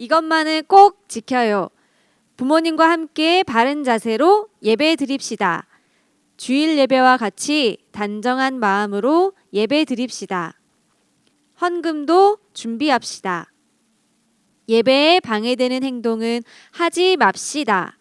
이것만은 꼭 지켜요. 부모님과 함께 바른 자세로 예배 드립시다. 주일 예배와 같이 단정한 마음으로 예배 드립시다. 헌금도 준비합시다. 예배에 방해되는 행동은 하지 맙시다.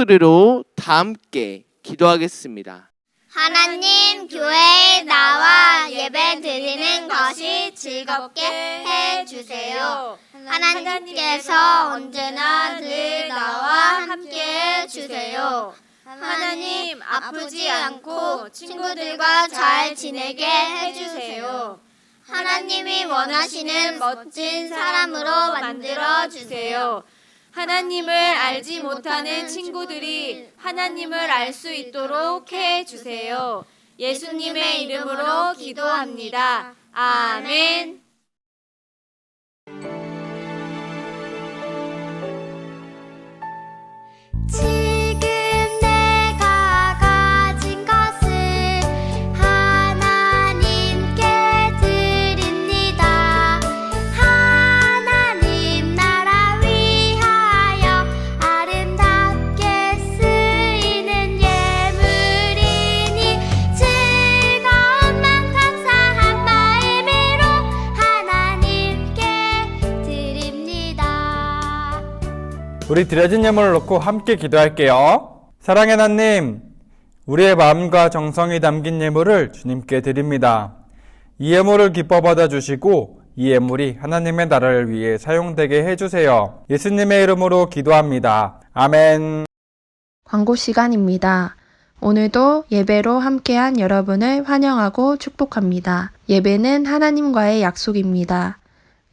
목소리로 다 함께 기도하겠습니다. 하나님 교회에 나와 예배 드리는 것이 즐겁게 해 주세요. 하나님께서 언제나 늘 나와 함께 해 주세요. 하나님 아프지 않고 친구들과 잘 지내게 해 주세요. 하나님이 원하시는 멋진 사람으로 만들어 주세요. 하나님을 알지 못하는 친구들이 하나님을 알 수 있도록 해 주세요. 예수님의 이름으로 기도합니다. 아멘. 우리 드려진 예물을 놓고 함께 기도할게요. 사랑의 하나님, 우리의 마음과 정성이 담긴 예물을 주님께 드립니다. 이 예물을 기뻐 받아 주시고 이 예물이 하나님의 나라를 위해 사용되게 해주세요. 예수님의 이름으로 기도합니다. 아멘. 광고 시간입니다. 오늘도 예배로 함께한 여러분을 환영하고 축복합니다. 예배는 하나님과의 약속입니다.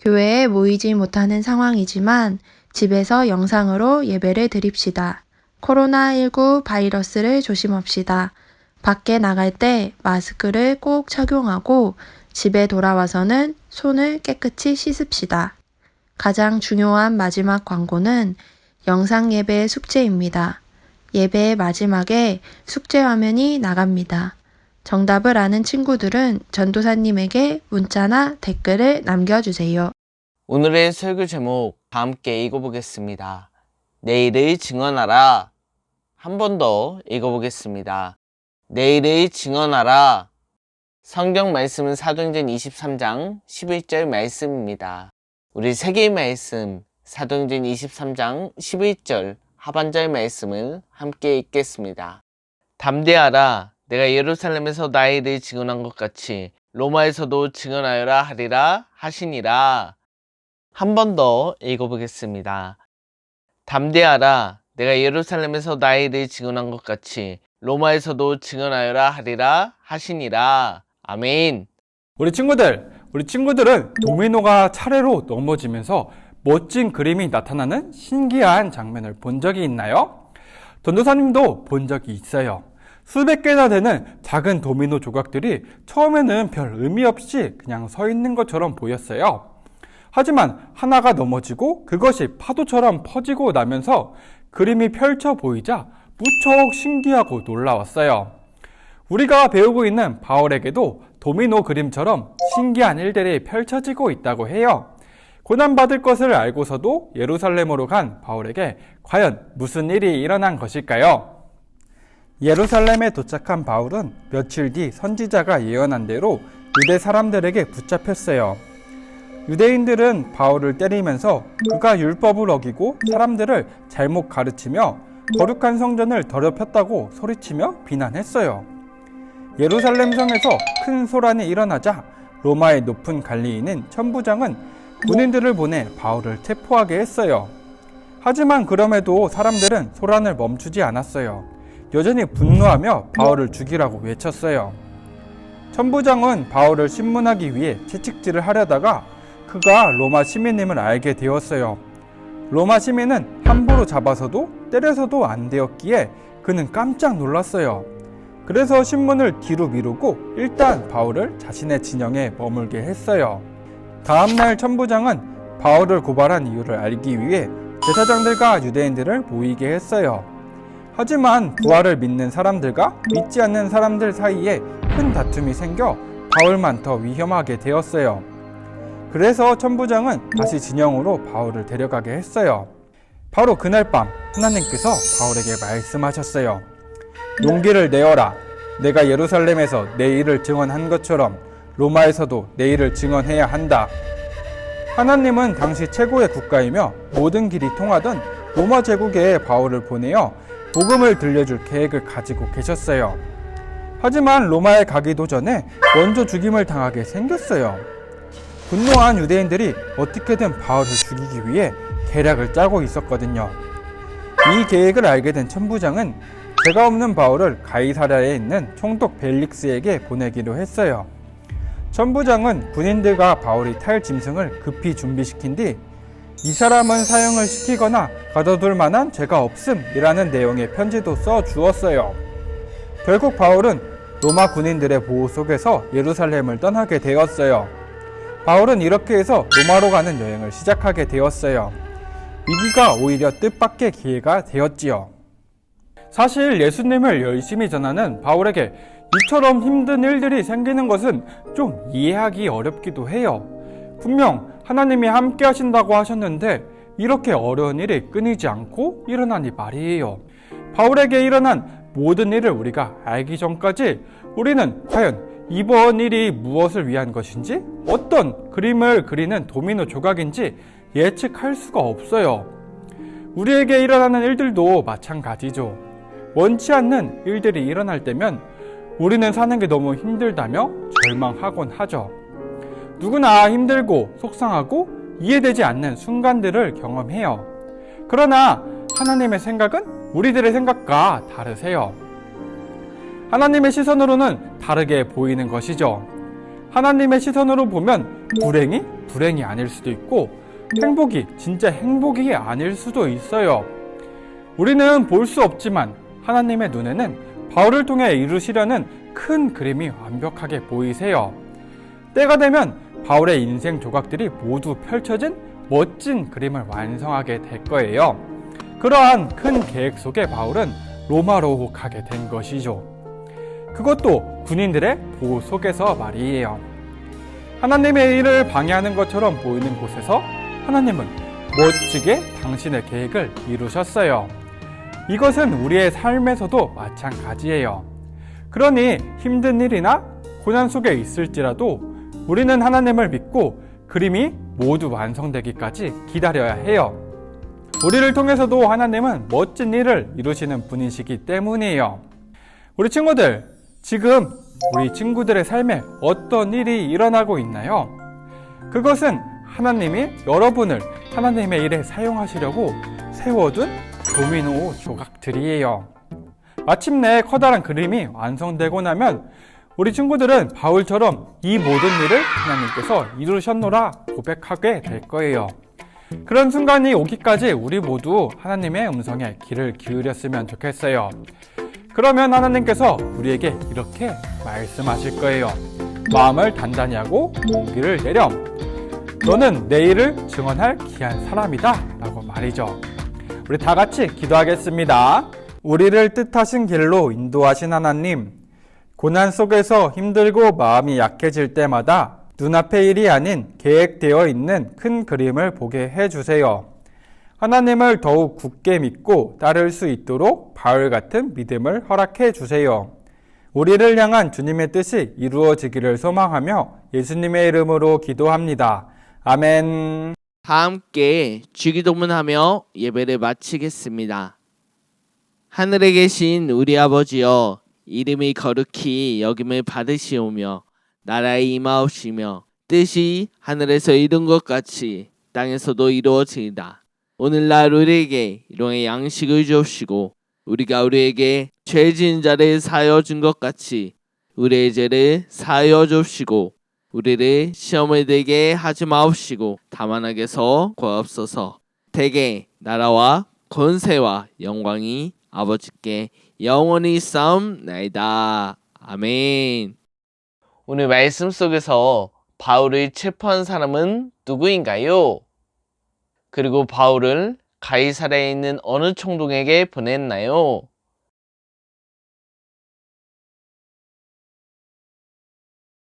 교회에 모이지 못하는 상황이지만 집에서 영상으로 예배를 드립시다. 코로나19 바이러스를 조심합시다. 밖에 나갈 때 마스크를 꼭 착용하고 집에 돌아와서는 손을 깨끗이 씻읍시다. 가장 중요한 마지막 광고는 영상 예배의 숙제입니다. 예배의 마지막에 숙제 화면이 나갑니다. 정답을 아는 친구들은 전도사님에게 문자나 댓글을 남겨주세요. 오늘의 설교 제목 다 함께 읽어보겠습니다. 내일의 증언하라. 한 번 더 읽어보겠습니다. 내일의 증언하라. 성경 말씀은 사도행전 23장 11절 말씀입니다. 우리 세 개의 말씀 사도행전 23장 11절 하반절 말씀을 함께 읽겠습니다. 담대하라. 내가 예루살렘에서 나의 일을 증언한 것 같이 로마에서도 증언하여라 하리라 하시니라. 한 번 더 읽어보겠습니다. 담대하라. 내가 예루살렘에서 나의 일을 증언한 것 같이 로마에서도 증언하여라 하리라 하시니라. 아멘. 우리 친구들, 우리 친구들은 도미노가 차례로 넘어지면서 멋진 그림이 나타나는 신기한 장면을 본 적이 있나요? 전도사님도 본 적이 있어요. 수백 개나 되는 작은 도미노 조각들이 처음에는 별 의미 없이 그냥 서 있는 것처럼 보였어요. 하지만 하나가 넘어지고 그것이 파도처럼 퍼지고 나면서 그림이 펼쳐 보이자 무척 신기하고 놀라웠어요. 우리가 배우고 있는 바울에게도 도미노 그림처럼 신기한 일들이 펼쳐지고 있다고 해요. 고난받을 것을 알고서도 예루살렘으로 간 바울에게 과연 무슨 일이 일어난 것일까요? 예루살렘에 도착한 바울은 며칠 뒤 선지자가 예언한 대로 유대 사람들에게 붙잡혔어요. 유대인들은 바울을 때리면서 그가 율법을 어기고 사람들을 잘못 가르치며 거룩한 성전을 더럽혔다고 소리치며 비난했어요. 예루살렘 성에서 큰 소란이 일어나자 로마의 높은 관리인인 천부장은 군인들을 보내 바울을 체포하게 했어요. 하지만 그럼에도 사람들은 소란을 멈추지 않았어요. 여전히 분노하며 바울을 죽이라고 외쳤어요. 천부장은 바울을 신문하기 위해 채찍질을 하려다가 그가 로마 시민임을 알게 되었어요. 로마 시민은 함부로 잡아서도 때려서도 안 되었기에 그는 깜짝 놀랐어요. 그래서 신문을 뒤로 미루고 일단 바울을 자신의 진영에 머물게 했어요. 다음날 천부장은 바울을 고발한 이유를 알기 위해 제사장들과 유대인들을 모이게 했어요. 하지만 부활을 믿는 사람들과 믿지 않는 사람들 사이에 큰 다툼이 생겨 바울만 더 위험하게 되었어요. 그래서 천부장은 다시 진영으로 바울을 데려가게 했어요. 바로 그날 밤 하나님께서 바울에게 말씀하셨어요. 용기를 내어라. 내가 예루살렘에서 내 일을 증언한 것처럼 로마에서도 내 일을 증언해야 한다. 하나님은 당시 최고의 국가이며 모든 길이 통하던 로마 제국에 바울을 보내어 복음을 들려줄 계획을 가지고 계셨어요. 하지만 로마에 가기도 전에 먼저 죽임을 당하게 생겼어요. 분노한 유대인들이 어떻게든 바울을 죽이기 위해 계략을 짜고 있었거든요. 이 계획을 알게 된 천부장은 죄가 없는 바울을 가이사랴에 있는 총독 벨릭스에게 보내기로 했어요. 천부장은 군인들과 바울이 탈 짐승을 급히 준비시킨 뒤 이 사람은 사형을 시키거나 가둬둘 만한 죄가 없음이라는 내용의 편지도 써 주었어요. 결국 바울은 로마 군인들의 보호 속에서 예루살렘을 떠나게 되었어요. 바울은 이렇게 해서 로마로 가는 여행을 시작하게 되었어요. 위기가 오히려 뜻밖의 기회가 되었지요. 사실 예수님을 열심히 전하는 바울에게 이처럼 힘든 일들이 생기는 것은 좀 이해하기 어렵기도 해요. 분명 하나님이 함께 하신다고 하셨는데 이렇게 어려운 일이 끊이지 않고 일어나니 말이에요. 바울에게 일어난 모든 일을 우리가 알기 전까지 우리는 과연 이번 일이 무엇을 위한 것인지 어떤 그림을 그리는 도미노 조각인지 예측할 수가 없어요. 우리에게 일어나는 일들도 마찬가지죠. 원치 않는 일들이 일어날 때면 우리는 사는 게 너무 힘들다며 절망하곤 하죠. 누구나 힘들고 속상하고 이해되지 않는 순간들을 경험해요. 그러나 하나님의 생각은 우리들의 생각과 다르세요. 하나님의 시선으로는 다르게 보이는 것이죠. 하나님의 시선으로 보면 불행이 불행이 아닐 수도 있고 행복이 진짜 행복이 아닐 수도 있어요. 우리는 볼 수 없지만 하나님의 눈에는 바울을 통해 이루시려는 큰 그림이 완벽하게 보이세요. 때가 되면 바울의 인생 조각들이 모두 펼쳐진 멋진 그림을 완성하게 될 거예요. 그러한 큰 계획 속에 바울은 로마로 가게 된 것이죠. 그것도 군인들의 보호 속에서 말이에요. 하나님의 일을 방해하는 것처럼 보이는 곳에서 하나님은 멋지게 당신의 계획을 이루셨어요. 이것은 우리의 삶에서도 마찬가지예요. 그러니 힘든 일이나 고난 속에 있을지라도 우리는 하나님을 믿고 그림이 모두 완성되기까지 기다려야 해요. 우리를 통해서도 하나님은 멋진 일을 이루시는 분이시기 때문이에요. 우리 친구들, 지금 우리 친구들의 삶에 어떤 일이 일어나고 있나요? 그것은 하나님이 여러분을 하나님의 일에 사용하시려고 세워둔 도미노 조각들이에요. 마침내 커다란 그림이 완성되고 나면 우리 친구들은 바울처럼 이 모든 일을 하나님께서 이루셨노라 고백하게 될 거예요. 그런 순간이 오기까지 우리 모두 하나님의 음성에 귀를 기울였으면 좋겠어요. 그러면 하나님께서 우리에게 이렇게 말씀하실 거예요. 마음을 단단히 하고 용기를 내렴. 너는 내일을 증언할 귀한 사람이다. 라고 말이죠. 우리 다 같이 기도하겠습니다. 우리를 뜻하신 길로 인도하신 하나님, 고난 속에서 힘들고 마음이 약해질 때마다 눈앞의 일이 아닌 계획되어 있는 큰 그림을 보게 해주세요. 하나님을 더욱 굳게 믿고 따를 수 있도록 바울 같은 믿음을 허락해 주세요. 우리를 향한 주님의 뜻이 이루어지기를 소망하며 예수님의 이름으로 기도합니다. 아멘. 다 함께 주기도문하며 예배를 마치겠습니다. 하늘에 계신 우리 아버지여 이름이 거룩히 여김을 받으시오며 나라에 임하옵시며 뜻이 하늘에서 이룬 것 같이 땅에서도 이루어지이다. 오늘날 우리에게 일용의 양식을 주옵시고 우리가 우리에게 죄 지은 자를 사하여 준 것 같이 우리의 죄를 사하여 주옵시고 우리를 시험에 들게 하지 마옵시고 다만 악에서 구하옵소서. 대개 나라와 권세와 영광이 아버지께 영원히 싸움나이다. 아멘. 오늘 말씀 속에서 바울을 체포한 사람은 누구인가요? 그리고 바울을 가이사랴에 있는 어느 총독에게 보냈나요?